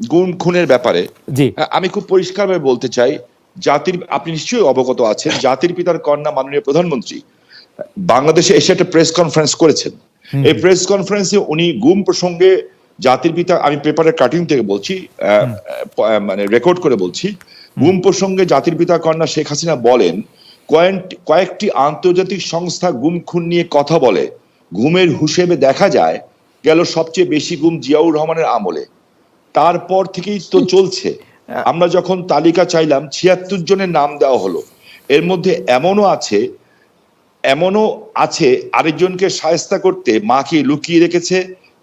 গুম খুনের ব্যাপারে জি। আমি খুব পরিষ্কারভাবে বলতে চাই জাতির আপনি নিশ্চয়ই অবগত আছেন জাতির পিতার কন্যা মাননীয় প্রধানমন্ত্রী বাংলাদেশে এসে একটা প্রেস কনফারেন্স করেছেন। এই প্রেস কনফারেন্সে উনি গুম প্রসঙ্গে জাতির পিতা আমি পেপারের কাটিং থেকে বলছি মানে রেকর্ড করে বলছি গুম প্রসঙ্গে জাতির পিতা কন্যা শেখ হাসিনা বলেন কয়েকটি কয়েকটি আন্তর্জাতিক সংস্থা গুম খুন নিয়ে কথা বলে ঘুমের হিসেবে দেখা যায় গেল সবচেয়ে বেশি গুম জিয়াউর রহমানের আমলে। তারপর থেকেই তো চলছে। আমরা যখন তালিকা চাইলাম ছিয়াত্তর জনের নাম দেওয়া হলো। এর মধ্যে এমনও আছে এমনও আছে আরেকজনকে সায়স্তা করতে মাকে লুকিয়ে রেখেছে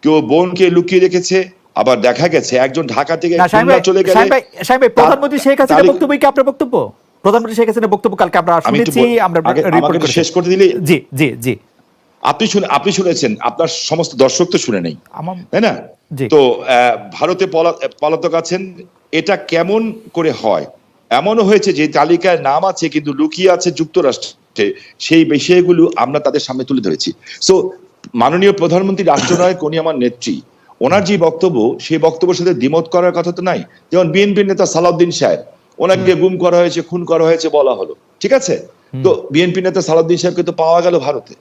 কেউ বোনকে লুকিয়ে রেখেছে আবার দেখা গেছে একজন ঢাকা থেকে চলে গেলে ভাই প্রধানমন্ত্রী শেখ তালিকা- বক্তব্য কি আপনার বক্তব্য? প্রধানমন্ত্রী শেখ হাসিনার বক্তব্য কালকে আমরা শুনেছি আমরা রিপোর্ট শেষ করতে দিলে জি জি জি। আপনি শুনে আপনি শুনেছেন আপনার সমস্ত দর্শক তো শুনে নেই তাই না? তো ভারতে পলাতক আছেন এটা কেমন করে হয়? এমনও হয়েছে যে তালিকায় নাম আছে কিন্তু লুকিয়ে আছে যুক্তরাষ্ট্রে সেই বিষয়গুলো আমরা তাদের সামনে তুলে ধরেছি। সো মাননীয় প্রধানমন্ত্রী রাষ্ট্রনায়ক উনি আমার নেত্রী। ওনার যে বক্তব্য সেই বক্তব্যের সাথে দ্বিমত করার কথা তো নাই। যেমন বিএনপির নেতা সালাউদ্দিন সাহেব ওনাকে গুম করা হয়েছে খুন করা হয়েছে বলা হলো। ঠিক আছে? তো বিএনপি নেতা সালাউদ্দিন সাহেবকে তো পাওয়া গেল ভারতে।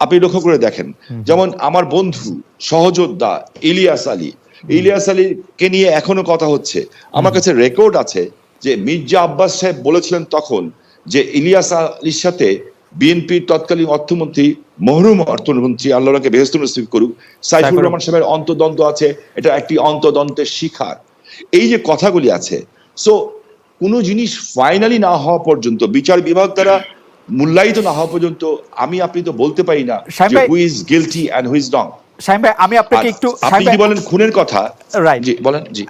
আপনি লক্ষ্য করে দেখেন। যেমন আমার বন্ধু সহযোদ্ধা ইলিয়াস আলী। ইলিয়াস আলীকে নিয়ে এখনও কথা হচ্ছে। আমার কাছে রেকর্ড আছে যে মির্জা আব্বাস সাহেব বলেছিলেন তখন যে ইলিয়াস আলীর সাথে বিএনপির তৎকালীন অর্থমন্ত্রী মহরুম অর্থমন্ত্রী আল্লাহকে বেহস্ত নসিব করুক সাইফুর রহমান সাহেবের অন্তদন্ত আছে এটা একটি অন্তদন্তের শিখার এই যে কথাগুলি আছে সো কোনো জিনিস ফাইনালি না হওয়া পর্যন্ত বিচার বিভাগ দ্বারা মূল্যায়িত না হওয়া পর্যন্ত আমি আপনি তো বলতে পারি না সাহেব যে who is guilty and who is wrong Shaheen ভাই আমি আপনাকে একটু আপনি ভাই, বলেন খুনের কথা Right. জি বলেন জি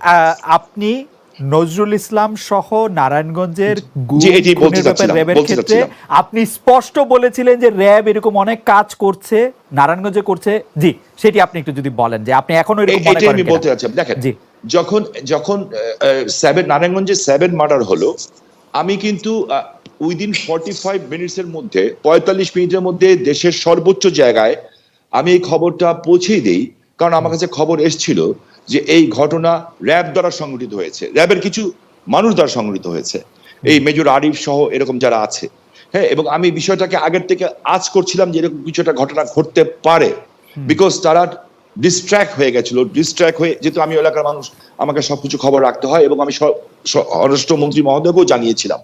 আপনি নজরুল ইসলাম সহ নারায়ণগঞ্জের র্যাবের ক্ষেত্রে আপনি স্পষ্ট বলেছিলেন যে র্যাব এরকম অনেক কাজ করছে নারায়ণগঞ্জে করছে জি সেটি আপনি একটু যদি বলেন যে আপনি এখনও এরকম মনে করেন আমি? বলতে চাচ্ছি দেখেন জি। যখন যখন সেভেন নারায়ণগঞ্জে সেভেন মার্ডার হলো আমি কিন্তু উইদিন ফর্টি ফাইভ মিনিটসের মধ্যে পঁয়তাল্লিশ মিনিটের মধ্যে দেশের সর্বোচ্চ জায়গায় আমি এই খবরটা পৌঁছেই দিই। কারণ আমার কাছে খবর এসছিল যে এই ঘটনা র্যাব দ্বারা সংগঠিত হয়েছে। র্যাবের কিছু মানুষ দ্বারা সংগঠিত হয়েছে। এই মেজর আরিফ সহ এরকম যারা আছে। হ্যাঁ এবং আমি বিষয়টাকে আগের থেকে আজ করছিলাম যে এরকম কিছু একটা ঘটনা ঘটতে পারে। বিকজ তারা ডিস্ট্র্যাক্ট হয়ে গেছিল। ডিস্ট্র্যাক্ট হয়ে যেহেতু আমি এলাকার মানুষ আমাকে সবকিছু খবর রাখতে হয় এবং আমি স্বরাষ্ট্রমন্ত্রী মহোদয়কেও জানিয়েছিলাম।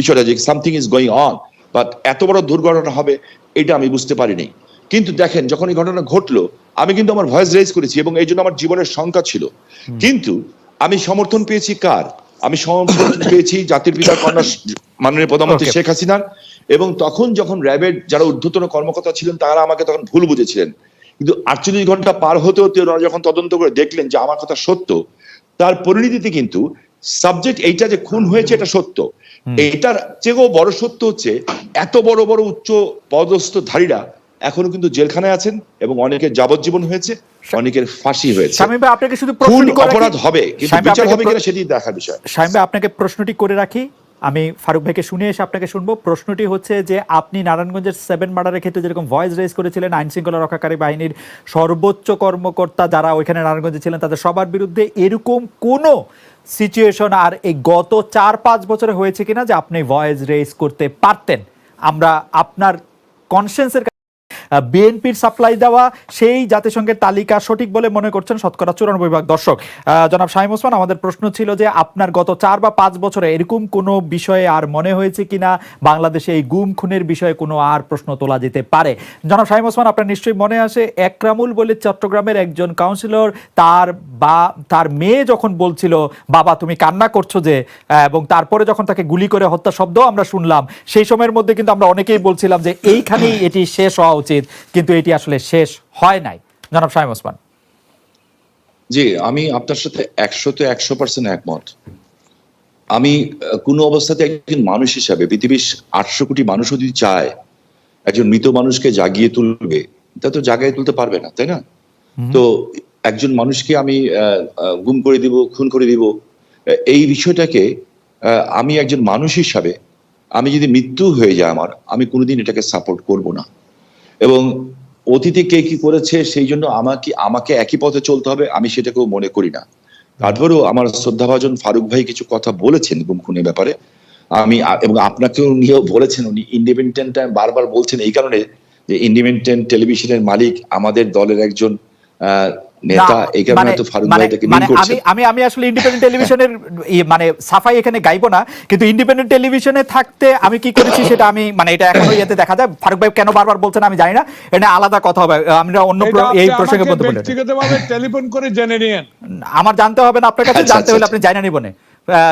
বিষয়টা যে something is going on but এত বড় দুর্ঘটনা হবে এটা আমি বুঝতে পারিনি। কিন্তু দেখেন যখন এই ঘটনা ঘটলো আমি কিন্তু আমার ভয়েস রেজ করেছি এবং এই জন্য আমার জীবনের শঙ্কা ছিল। কিন্তু আমি সমর্থন পেয়েছি কার? আমি সমর্থন পেয়েছি জাতির পিতা কন্যা মাননীয় প্রধানমন্ত্রী শেখ হাসিনার। এবং তখন যখন র্যাবের যারা ঊর্ধ্বতন কর্মকর্তা ছিলেন তারা আমাকে তখন ভুল বুঝেছিলেন। কিন্তু আটচল্লিশ ঘণ্টা পার হতে হতে ওরা যখন তদন্ত করে দেখলেন যে আমার কথা সত্য তার পরিণতিতে কিন্তু সাবজেক্ট এইটা যে খুন হয়েছে এটা সত্য। এইটার চেয়েও বড় সত্য হচ্ছে এত বড় বড় উচ্চ পদস্থ ধারীরা এখনও কিন্তু জেলখানায় আছেন এবং অনেকের যাবজ্জীবন হয়েছে অনেকের ফাঁসি হয়েছে। আপনাকে শুধু খুন অপরাধ হবে কিন্তু বিচার হবে কিনা সেটি দেখার বিষয়। ভাই আপনাকে প্রশ্নটি করে রাখি। আমি ফারুক ভাইকে শুনে এসে আপনাকে শুনব। প্রশ্নটি হচ্ছে যে আপনি নারায়ণগঞ্জের সেভেন মার্ডারের ক্ষেত্রে যেরকম ভয়েস রেজ করেছিলেন আইন শৃঙ্খলা রক্ষাকারী বাহিনীর সর্বোচ্চ কর্মকর্তা যারা ওইখানে নারায়ণগঞ্জে ছিলেন তাদের সবার বিরুদ্ধে এরকম কোনো সিচুয়েশন আর এই গত চার পাঁচ বছরে হয়েছে কিনা যে আপনি ভয়েস রেস করতে পারতেন? আমরা আপনার কনসেন্সের বিএনপির সাপ্লাই দেওয়া সেই জাতিসংঘের তালিকা সঠিক বলে মনে করছেন শতকরা চুরানব্বই ভাগ দর্শক। জনাব শাহিম ওসমান, আমাদের প্রশ্ন ছিল যে আপনার গত চার বা পাঁচ বছরে এরকম কোনো বিষয়ে আর মনে হয়েছে কিনা? বাংলাদেশে এই গুম খুনের বিষয়ে কোনো আর প্রশ্ন তোলা যেতে পারে? জনাব শাহিম ওসমান, আপনার নিশ্চয়ই মনে আসে একরামুল বলে চট্টগ্রামের একজন কাউন্সিলর তার বা, তার মেয়ে যখন বলছিল, বাবা, তুমি কান্না করছ যে এবং তারপরে যখন তাকে গুলি করে হত্যা শব্দ আমরা শুনলাম, সেই সময়ের মধ্যে কিন্তু আমরা অনেকেই বলছিলাম যে এইখানেই এটি শেষ হওয়া উচিত। কিন্তু এটি আসলে শেষ হয় নাই। জনাব শাহিম ওসমান। জি আমি আপনার সাথে একশোতে একশো পার্সেন্ট একমত। আমি কোনো অবস্থাতে একজন মানুষ হিসাবে পৃথিবীর আটশো কোটি মানুষও যদি চায় একজন মৃত মানুষকে জাগিয়ে তুলবে তা তো জাগিয়ে তুলতে পারবে না তাই না? তো একজন মানুষকে আমি গুম করে দিব খুন করে দিব এই বিষয়টাকে আমি একজন মানুষ হিসাবে আমি যদি মৃত্যু হয়ে যায় আমার আমি কোনোদিন এটাকে সাপোর্ট করব না। এবং অতীতে কে কি করেছে সেই জন্য আমাকে আমাকে একই পথে চলতে হবে, আমি সেটাকেও মনে করি না। তারপরেও আমার শ্রদ্ধাভাজন ফারুক ভাই কিছু কথা বলেছেন গুম খুনের ব্যাপারে। আমি এবং আপনাকেও নিয়েও বলেছেন, উনি ইন্ডিপেন্ডেন্ট বারবার বলছেন এই কারণে যে ইন্ডিপেন্ডেন্ট টেলিভিশনের মালিক আমাদের দলের একজন নেতা না, এই কারণে মানে- তো ফারুক মানে- ভাই এটাকে মানে মিন করছেন আমি আমি আমি আসলে ইন্ডিপেন্ডেন্ট টেলিভিশনের মানে সাফাই এখানে গাইবো না কিন্তু ইন্ডিপেন্ডেন্ট টেলিভিশনে থাকতে আমি কি করেছি সেটা আমি মানে এটা এখনও ইয়েতে দেখা যায়। ফারুক ভাই কেন বারবার বলছেন আমি জানি না। এটা আলাদা কথা হবে। আমরা অন্য প্র- এই প্রসঙ্গে বলতে বলেন ব্যক্তিগতভাবে টেলিফোন করে জেনে নিয়েন। আমার জানতে হবে না আপনার কাছে আচ্ছা, জানতে আচ্ছা, হলে আপনি জানা নিবনে।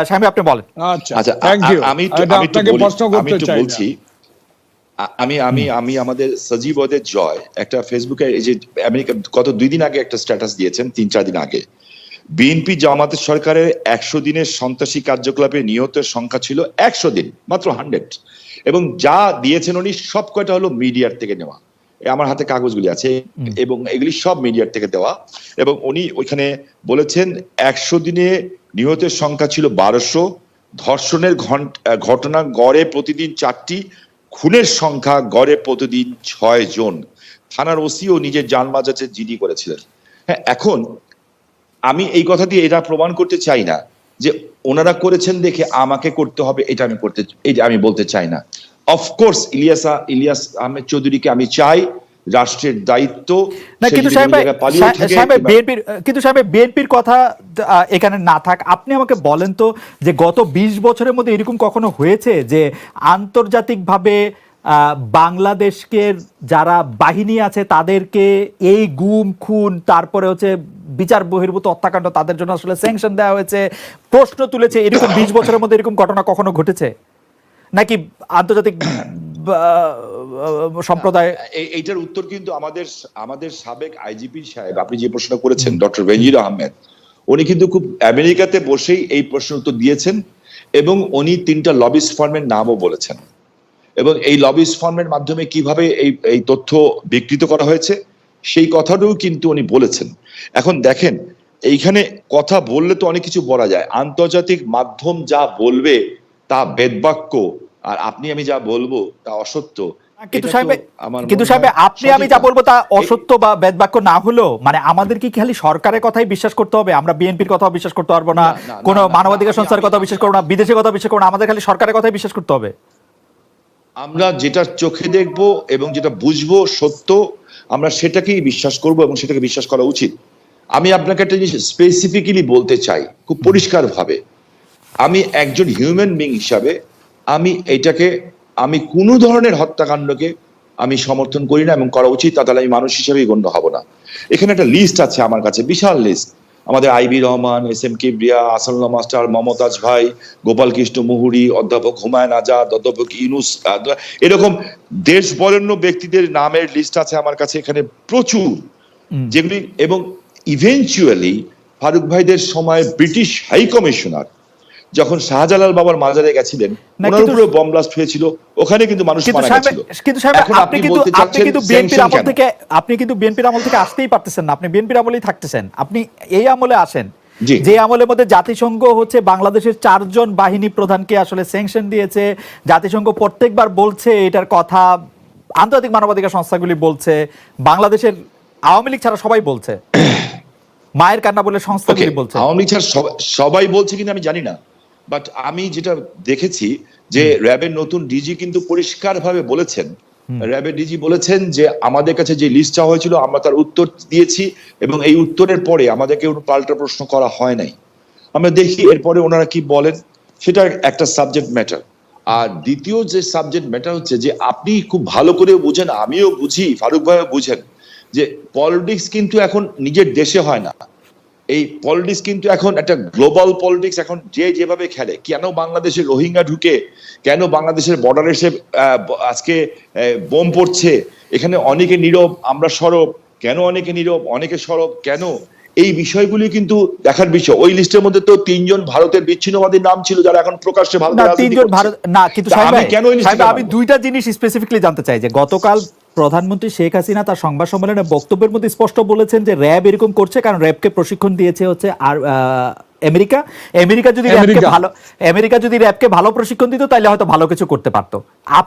স্বামী আপনি বলেন। আচ্ছা আচ্ছা থ্যাংক ইউ আমি আমি একটু আপনাকে প্রশ্ন করতে চাই বলছি আমি আমি আমি আমাদের সজীব ওদের জয় একটা ফেসবুকে এই যে আমেরিকা গত দুই দিন আগে একটা স্ট্যাটাস দিয়েছেন তিন চার দিন আগে। বিএনপি জামাতের সরকারের একশো দিনের সন্ত্রাসী কার্যকলাপে নিহতের সংখ্যা ছিল একশো দিন মাত্র হান্ড্রেড। এবং যা দিয়েছেন উনি সব কয়টা হলো মিডিয়ার থেকে নেওয়া। আমার হাতে কাগজগুলি আছে এবং এগুলি সব মিডিয়ার থেকে দেওয়া। এবং উনি ওইখানে বলেছেন একশো দিনে নিহতের সংখ্যা ছিল বারোশো। ধর্ষণের ঘটনা গড়ে প্রতিদিন চারটি খুনের সংখ্যা গড়ে প্রতিদিন ছয় জন। থানার ওসিও নিজের যান বাজাতে জিডি করেছিলেন। হ্যাঁ এখন আমি এই কথা দিয়ে এটা প্রমাণ করতে চাই না যে ওনারা করেছেন দেখে আমাকে করতে হবে, এটা আমি করতে এটা আমি বলতে চাই না। অফকোর্স ইলিয়াসা ইলিয়াস আহমেদ চৌধুরীকে আমি চাই রাষ্ট্রের দায়িত্ব না কিন্তু সাহেব বিএনপির কিন্তু সাহেব বিএনপির কথা এখানে না থাক। আপনি আমাকে বলেন তো যে গত ২০ বছরের মধ্যে এরকম কখনো হয়েছে যে আন্তর্জাতিকভাবে বাংলাদেশকে যারা বাহিনী আছে তাদেরকে এই গুম খুন তারপরে হচ্ছে বিচার বহির্ভূত হত্যাকাণ্ড তাদের জন্য আসলে স্যাংশন দেওয়া হয়েছে প্রশ্ন তুলেছে এরকম ২০ বছরের মধ্যে এরকম ঘটনা কখনো ঘটেছে? নাকি আন্তর্জাতিক সম্প্রদায় এই- এইটার উত্তর কিন্তু আমাদের আমাদের সাবেক আইজিপি সাহেব, আপনি যে প্রশ্ন করেছেন, ডক্টর বেনজির আহমেদ, উনি কিন্তু খুব আমেরিকাতে বসেই এই প্রশ্নের উত্তর দিয়েছেন এবং উনি তিনটা লবিস ফার্মের নামও বলেছেন। এবং এই লবিস ফার্মের মাধ্যমে কীভাবে এই এই তথ্য বিকৃত করা হয়েছে, সেই কথাটাও কিন্তু উনি বলেছেন। এখন দেখেন, এইখানে কথা বললে তো অনেক কিছু বলা যায়। আন্তর্জাতিক মাধ্যম যা বলবে তা বেদবাক্য আর আপনি আমি যা বলব তা অসত্য। কিন্তু সাহেব কিন্তু সাহেব আপনি আমি যা বলব তা অসত্য বা বেদবাক্য না হলেও মানে আমাদের কি খালি সরকারের কথাই বিশ্বাস করতে হবে? আমরা বিএনপির কথাও বিশ্বাস করতে পারব না কোনো মানবাধিকার সংস্থার কথা বিশ্বাস করব না বিদেশের কথা বিশ্বাস করব না আমাদের খালি সরকারের কথাই বিশ্বাস করতে হবে। আমরা যেটা চোখে দেখব এবং যেটা বুঝব সত্য আমরা সেটাকেই বিশ্বাস করব এবং সেটাকে বিশ্বাস করা উচিত। আমি আপনাকে একটা জিনিস স্পেসিফিক্যালি বলতে চাই খুব পরিষ্কার ভাবে আমি একজন হিউম্যান বিং হিসাবে আমি এটাকে আমি কোনো ধরনের হত্যাকাণ্ডকে আমি সমর্থন করি না এবং করা উচিত তা তাহলে আমি মানুষ হিসেবেই গণ্য হব না। এখানে একটা লিস্ট আছে আমার কাছে বিশাল লিস্ট আমাদের IB Rahman S M Kibria Asanullah master Momtaz ভাই গোপাল কৃষ্ণ মুহুরি অধ্যাপক হুমায়ুন আজাদ অধ্যাপক ইউনুস এরকম দেশ বরেণ্য ব্যক্তিদের নামের লিস্ট আছে আমার কাছে এখানে প্রচুর। যেগুলি এবং ইভেনচুয়ালি ফারুক ভাইদের সময় ব্রিটিশ হাই কমিশনার যখন শাহজালাল বাবার মাজারে গেছিলেন ওনার কিন্তু- উপরে বম ব্লাস্ট হয়েছিল ওখানে কিন্তু মানুষ মারা গেছিল। কিন্তু সাহেব আপনি কিন্তু আপনি কিন্তু বিএনপির আমল থেকে আপনি কিন্তু বিএনপির আমল থেকে আসতেই পারতেছেন না আপনি বিএনপির আমলেই থাকতেছেন। আপনি এই আমলে আসেন। যে আমলের মধ্যে জাতিসংঘ হচ্ছে বাংলাদেশের চারজন বাহিনী প্রধানকে আসলে স্যাংশন দিয়েছে জাতিসংঘ প্রত্যেকবার বলছে এটার কথা আন্তর্জাতিক মানবাধিকার সংস্থাগুলি বলছে বাংলাদেশের আওয়ামী লীগ ছাড়া সবাই বলছে। মায়ের কান্না বলে সংস্থাগুলি বলছে। আওয়ামী লীগ ছাড়া সবাই- সবাই বলছে কিনা আমি জানি না। বাট আমি যেটা দেখেছি যে র্যাবের নতুন ডিজি কিন্তু পরিষ্কার ভাবে বলেছেন র্যাবের ডিজি বলেছেন যে আমাদের কাছে যে লিস্ট চাওয়া হয়েছিল আমরা তার উত্তর দিয়েছি এবং এই উত্তরের পরে আমাদেরকে কোনো পাল্টা প্রশ্ন করা হয় নাই। আমরা দেখি এরপরে ওনারা কি বলেন সেটা একটা সাবজেক্ট ম্যাটার আর দ্বিতীয় যে সাবজেক্ট ম্যাটার হচ্ছে যে আপনি খুব ভালো করে বুঝেন আমিও বুঝি ফারুক ভাইও বুঝেন যে পলিটিক্স কিন্তু এখন নিজের দেশে হয় না। এই পলিটিক্স কিন্তু এখন একটা গ্লোবাল পলিটিক্স এখন যে যেভাবে খেলে, কেন বাংলাদেশে রোহিঙ্গা ঢুকে, কেন বাংলাদেশের বর্ডার এসে আজকে বোম পড়ছে, এখানে অনেকে নীরব, আমরা সরব, কেন অনেকে নীরব, অনেকে সরব, কেন এই বিষয়গুলি কিন্তু দেখার বিষয়। ওই লিস্টের মধ্যে তো তিনজন ভারতের বিচ্ছিন্নবাদীর নাম ছিল যারা এখন প্রকাশ্যে ভারতের না তিনজন ভারত না কিন্তু আমি কেন দুইটা জিনিস স্পেসিফিকলি জানতে চাই যে গতকাল প্রধানমন্ত্রী শেখ হাসিনা তার সংবাদ সম্মেলনে বক্তব্যের মধ্যে স্পষ্ট বলেছেন যে র্যাব এরকম করছে কারণ র্যাবকে প্রশিক্ষণ দিয়েছে হচ্ছে আর আমেরিকা। আমেরিকা যদি র্যাবকে ভালো আমেরিকা যদি র্যাবকে ভালো প্রশিক্ষণ দিত তাহলে হয়তো ভালো কিছু করতে পারতো। আপ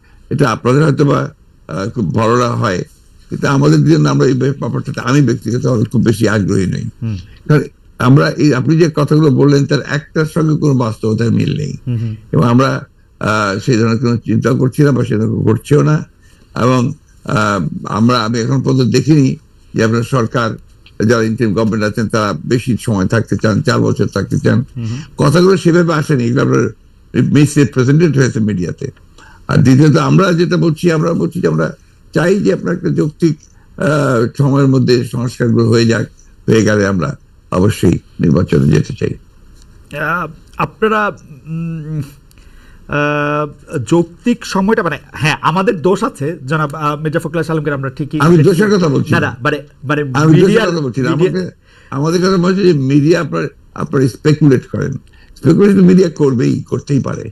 এটা আপনাদের হয়তো বা খুব বড়রা হয়। কিন্তু আমাদের জন্য আমরা এই ব্যাপারটা আমি ব্যক্তিগত খুব বেশি আগ্রহী নই। কারণ আমরা এই আপনি যে কথাগুলো বললেন তার একটার সঙ্গে কোনো বাস্তবতার মিল নেই। এবং আমরা আহ, সেই ধরনের কোনো চিন্তা করছি না বা সেটা করছেও না। এবং আমরা আমি এখন পর্যন্ত দেখিনি যে আপনার সরকার যারা ইন্টারিম গভর্নমেন্ট আছেন তারা বেশি সময় থাকতে চান চার বছর থাকতে চান। কথাগুলো সেভাবে আসেনি। এগুলো আপনার মিস রিপ্রেজেন্টেড হয়েছে মিডিয়াতে আর দ্বিতীয়ত আমরা যেটা বলছি আমরা বলছি যে আমরা চাই যে আপনার একটা যৌক্তিক সময়ের মধ্যে সংস্কারগুলো হয়ে যাক হয়ে গেলে আমরা অবশ্যই নির্বাচনে যেতে চাই। আপনারা যৌক্তিক সময়টা মানে হ্যাঁ আমাদের দোষ আছে জনাব মির্জা ফখরুল সালামকে আমরা ঠিকই আমি দোষের কথা বলছি না। মানে মানে আমি দোষের কথা বলছি না। media- আমাকে আমাদের কথা বলছি যে মিডিয়া আপনার আপনার স্পেকুলেট করেন। স্পেকুলেট মিডিয়া করবেই করতেই পারে।